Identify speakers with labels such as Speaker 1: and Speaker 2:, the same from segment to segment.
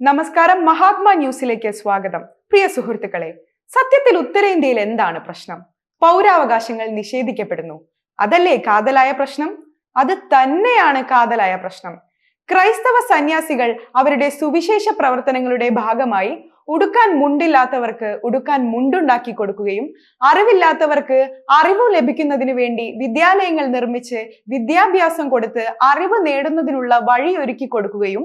Speaker 1: നമസ്കാരം മഹാത്മാ ന്യൂസിലേക്ക് സ്വാഗതം. പ്രിയ സുഹൃത്തുക്കളെ സത്യത്തിൽ ഉത്തരേന്ത്യയിൽ എന്താണ് പ്രശ്നം? പൗരാവകാശങ്ങൾ നിഷേധിക്കപ്പെടുന്നു. അതല്ലേ കാതലായ പ്രശ്നം? അത് തന്നെയാണ് കാതലായ പ്രശ്നം. ക്രൈസ്തവ സന്യാസികൾ അവരുടെ സുവിശേഷ പ്രവർത്തനങ്ങളുടെ ഭാഗമായി ഉടുക്കാൻ മുണ്ടില്ലാത്തവർക്ക് ഉടുക്കാൻ മുണ്ടുണ്ടാക്കി കൊടുക്കുകയും അറിവില്ലാത്തവർക്ക് അറിവ് ലഭിക്കുന്നതിനു വേണ്ടി വിദ്യാലയങ്ങൾ നിർമ്മിച്ച് വിദ്യാഭ്യാസം കൊടുത്ത് അറിവ് നേടുന്നതിനുള്ള വഴി ഒരുക്കി കൊടുക്കുകയും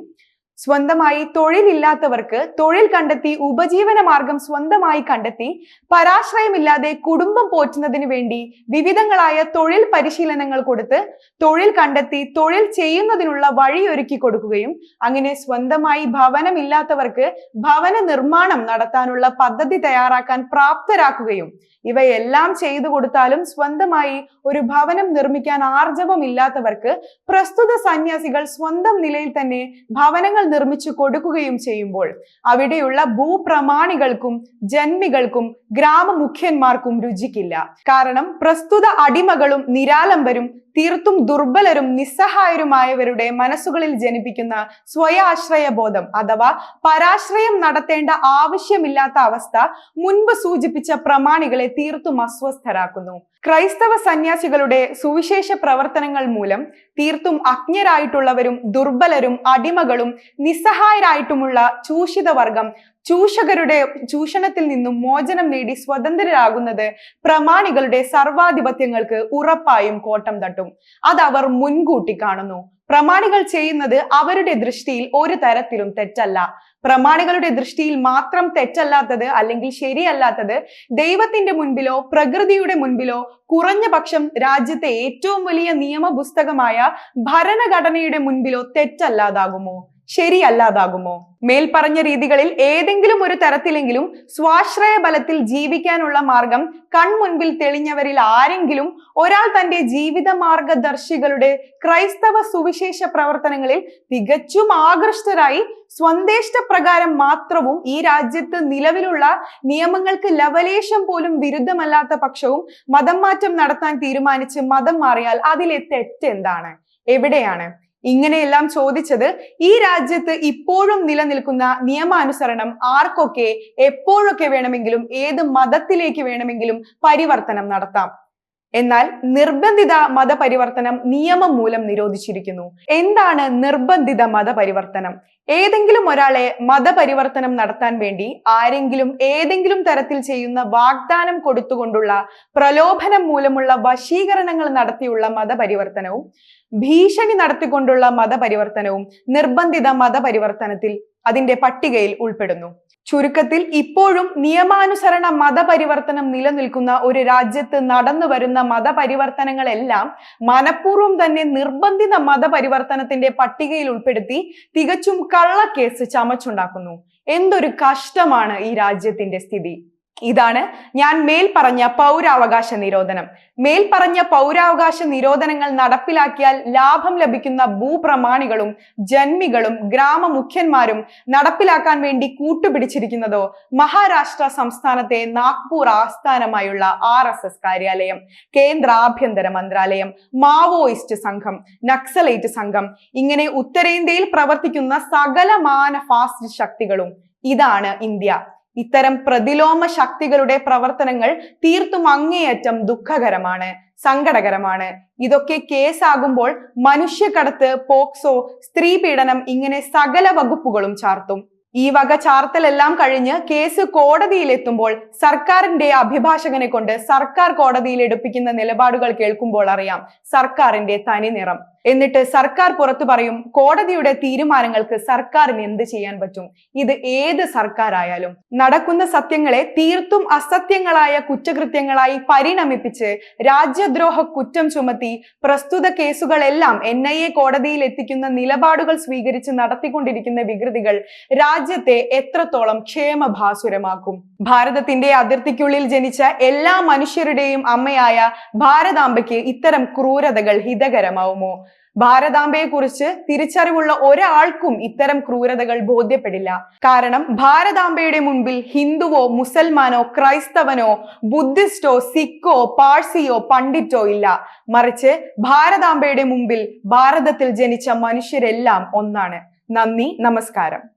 Speaker 1: സ്വന്തമായി തൊഴിലില്ലാത്തവർക്ക് തൊഴിൽ കണ്ടെത്തി ഉപജീവന മാർഗം സ്വന്തമായി കണ്ടെത്തി പരാശ്രയമില്ലാതെ കുടുംബം പോറ്റുന്നതിന് വേണ്ടി വിവിധങ്ങളായ തൊഴിൽ പരിശീലനങ്ങൾ കൊടുത്ത് തൊഴിൽ കണ്ടെത്തി തൊഴിൽ ചെയ്യുന്നതിനുള്ള വഴിയൊരുക്കി കൊടുക്കുകയും അങ്ങനെ സ്വന്തമായി ഭവനമില്ലാത്തവർക്ക് ഭവന നിർമ്മാണം നടത്താനുള്ള പദ്ധതി തയ്യാറാക്കാൻ പ്രാപ്തരാക്കുകയും ഇവയെല്ലാം ചെയ്തു കൊടുത്താലും സ്വന്തമായി ഒരു ഭവനം നിർമ്മിക്കാൻ ആർജവമില്ലാത്തവർക്ക് പ്രസ്തുത സന്യാസികൾ സ്വന്തം നിലയിൽ തന്നെ ഭവനങ്ങൾ നിർമ്മിച്ചു കൊടുക്കുകയും ചെയ്യുമ്പോൾ അവിടെയുള്ള ഭൂപ്രമാണികൾക്കും ജന്മികൾക്കും ഗ്രാമമുഖ്യന്മാർക്കും രുചിക്കില്ല. കാരണം പ്രസ്തുത അടിമകളും നിരാലംബരും തീർത്തും ദുർബലരും നിസ്സഹായരുമായവരുടെ മനസ്സുകളിൽ ജനിപ്പിക്കുന്ന സ്വയാശ്രയ ബോധം അഥവാ പരാശ്രയം നടത്തേണ്ട ആവശ്യമില്ലാത്ത അവസ്ഥ മുൻപ് സൂചിപ്പിച്ച പ്രമാണികളെ തീർത്തും അസ്വസ്ഥരാക്കുന്നു. ക്രൈസ്തവ സന്യാസികളുടെ സുവിശേഷ പ്രവർത്തനങ്ങൾ മൂലം തീർത്തും അജ്ഞരായിട്ടുള്ളവരും ദുർബലരും അടിമകളും നിസ്സഹായരായിട്ടുമുള്ള ചൂഷിത വർഗം ചൂഷകരുടെ ചൂഷണത്തിൽ നിന്നും മോചനം നേടി സ്വതന്ത്രരാകുന്നത് പ്രമാണികളുടെ സർവാധിപത്യങ്ങൾക്ക് ഉറപ്പായും കോട്ടം തട്ടും. അതവർ മുൻകൂട്ടി കാണുന്നു. പ്രമാണികൾ ചെയ്യുന്നത് അവരുടെ ദൃഷ്ടിയിൽ ഒരു തരത്തിലും തെറ്റല്ല. പ്രമാണികളുടെ ദൃഷ്ടിയിൽ മാത്രം തെറ്റല്ലാത്തത് അല്ലെങ്കിൽ ശരിയല്ലാത്തത് ദൈവത്തിന്റെ മുൻപിലോ പ്രകൃതിയുടെ മുൻപിലോ കുറഞ്ഞ പക്ഷം രാജ്യത്തെ ഏറ്റവും വലിയ നിയമപുസ്തകമായ ഭരണഘടനയുടെ മുൻപിലോ തെറ്റല്ലാതാകുമോ? ശരിയല്ലാതാകുമോ? മേൽപ്പറഞ്ഞ രീതികളിൽ ഏതെങ്കിലും ഒരു തരത്തിലെങ്കിലും സ്വാശ്രയ ബലത്തിൽ ജീവിക്കാനുള്ള മാർഗം കൺമുൻപിൽ തെളിഞ്ഞവരിൽ ആരെങ്കിലും ഒരാൾ തന്റെ ജീവിത മാർഗദർശികളുടെ ക്രൈസ്തവ സുവിശേഷ പ്രവർത്തനങ്ങളിൽ തികച്ചും ആകൃഷ്ടരായി സ്വന്തേഷ്ട പ്രകാരം മാത്രവും ഈ രാജ്യത്ത് നിലവിലുള്ള നിയമങ്ങൾക്ക് ലവലേശം പോലും വിരുദ്ധമല്ലാത്ത പക്ഷവും മതം മാറ്റം നടത്താൻ തീരുമാനിച്ച് മതം മാറിയാൽ അതിലെ തെറ്റ് എന്താണ്? എവിടെയാണ്? ഇങ്ങനെയെല്ലാം ചോദിച്ചത് ഈ രാജ്യത്ത് ഇപ്പോഴും നിലനിൽക്കുന്ന നിയമാനുസരണം ആർക്കൊക്കെ എപ്പോഴൊക്കെ വേണമെങ്കിലും ഏത് മതത്തിലേക്ക് വേണമെങ്കിലും പരിവർത്തനം നടത്താം. എന്നാൽ നിർബന്ധിത മതപരിവർത്തനം നിയമം മൂലം നിരോധിച്ചിരിക്കുന്നു. എന്താണ് നിർബന്ധിത മതപരിവർത്തനം? ഏതെങ്കിലും ഒരാളെ മതപരിവർത്തനം നടത്താൻ വേണ്ടി ആരെങ്കിലും ഏതെങ്കിലും തരത്തിൽ ചെയ്യുന്ന വാഗ്ദാനം കൊടുത്തുകൊണ്ടുള്ള പ്രലോഭനം മൂലമുള്ള വശീകരണങ്ങൾ നടത്തിയുള്ള മതപരിവർത്തനവും ഭീഷണി നടത്തിക്കൊണ്ടുള്ള മതപരിവർത്തനവും നിർബന്ധിത മതപരിവർത്തനത്തിൽ അതിന്റെ പട്ടികയിൽ ഉൾപ്പെടുന്നു. ചുരുക്കത്തിൽ ഇപ്പോഴും നിയമാനുസരണ മതപരിവർത്തനം നിലനിൽക്കുന്ന ഒരു രാജ്യത്ത് നടന്നു വരുന്ന മതപരിവർത്തനങ്ങളെല്ലാം മനഃപൂർവം തന്നെ നിർബന്ധിത മതപരിവർത്തനത്തിന്റെ പട്ടികയിൽ ഉൾപ്പെടുത്തി തികച്ചും കള്ളക്കേസ് ചമച്ചുണ്ടാക്കുന്നു. എന്തൊരു കഷ്ടമാണ് ഈ രാജ്യത്തിന്റെ സ്ഥിതി. ഇതാണ് ഞാൻ മേൽ പറഞ്ഞ പൗരാവകാശ നിരോധനം. മേൽ പറഞ്ഞ പൗരാവകാശ നിരോധനങ്ങൾ നടപ്പിലാക്കിയാൽ ലാഭം ലഭിക്കുന്ന ഭൂപ്രമാണികളും ജന്മികളും ഗ്രാമ മുഖ്യന്മാരും നടപ്പിലാക്കാൻ വേണ്ടി കൂട്ടുപിടിച്ചിരിക്കുന്നതോ മഹാരാഷ്ട്ര സംസ്ഥാനത്തെ നാഗ്പൂർ ആസ്ഥാനമായുള്ള ആർ എസ് എസ് കാര്യാലയം കേന്ദ്ര ആഭ്യന്തര മന്ത്രാലയം മാവോയിസ്റ്റ് സംഘം നക്സലൈറ്റ് സംഘം ഇങ്ങനെ ഉത്തരേന്ത്യയിൽ പ്രവർത്തിക്കുന്ന സകലമാന ഫാസ്റ്റ് ശക്തികളും ഇതാണ് ഇന്ത്യ. ഇത്തരം പ്രതിലോമ ശക്തികളുടെ പ്രവർത്തനങ്ങൾ തീർത്തും അങ്ങേയറ്റം ദുഃഖകരമാണ് സങ്കടകരമാണ്. ഇതൊക്കെ കേസാകുമ്പോൾ മനുഷ്യക്കടത്ത് പോക്സോ സ്ത്രീ പീഡനം ഇങ്ങനെ സകല വകുപ്പുകളും ചാർത്തും. ഈ വക ചാർത്തലെല്ലാം കഴിഞ്ഞ് കേസ് കോടതിയിലെത്തുമ്പോൾ സർക്കാരിന്റെ അഭിഭാഷകനെ കൊണ്ട് സർക്കാർ കോടതിയിൽ എടുപ്പിക്കുന്ന നിലപാടുകൾ കേൾക്കുമ്പോൾ അറിയാം സർക്കാരിന്റെ തനി നിറം. എന്നിട്ട് സർക്കാർ പുറത്തു പറയും കോടതിയുടെ തീരുമാനങ്ങൾക്ക് സർക്കാരിന് എന്ത് ചെയ്യാൻ പറ്റും? ഇത് ഏത് സർക്കാരായാലും. നടക്കുന്ന സത്യങ്ങളെ തീർത്തും അസത്യങ്ങളായ കുറ്റകൃത്യങ്ങളായി പരിണമിപ്പിച്ച് രാജ്യദ്രോഹ കുറ്റം ചുമത്തി പ്രസ്തുത കേസുകളെല്ലാം എൻ ഐ എ കോടതിയിൽ എത്തിക്കുന്ന നിലപാടുകൾ സ്വീകരിച്ച് നടത്തിക്കൊണ്ടിരിക്കുന്ന വികൃതികൾ രാജ്യത്തെ എത്രത്തോളം ക്ഷേമഭാസുരമാക്കും? ഭാരതത്തിന്റെ അതിർത്തിക്കുള്ളിൽ ജനിച്ച എല്ലാ മനുഷ്യരുടെയും അമ്മയായ ഭാരതാംബയ്ക്ക് ഇത്തരം ക്രൂരതകൾ ഹിതകരമാവുമോ? ഭാരതാംബയെ കുറിച്ച് തിരിച്ചറിവുള്ള ഒരാൾക്കും ഇത്തരം ക്രൂരതകൾ ബോധ്യപ്പെടില്ല. കാരണം ഭാരതാംബയുടെ മുൻപിൽ ഹിന്ദുവോ മുസൽമാനോ ക്രൈസ്തവനോ ബുദ്ധിസ്റ്റോ സിഖോ പാഴ്സിയോ പണ്ഡിറ്റോ ഇല്ല. മറിച്ച് ഭാരതാംബയുടെ മുൻപിൽ ഭാരതത്തിൽ ജനിച്ച മനുഷ്യരെല്ലാം ഒന്നാണ്. നന്ദി നമസ്കാരം.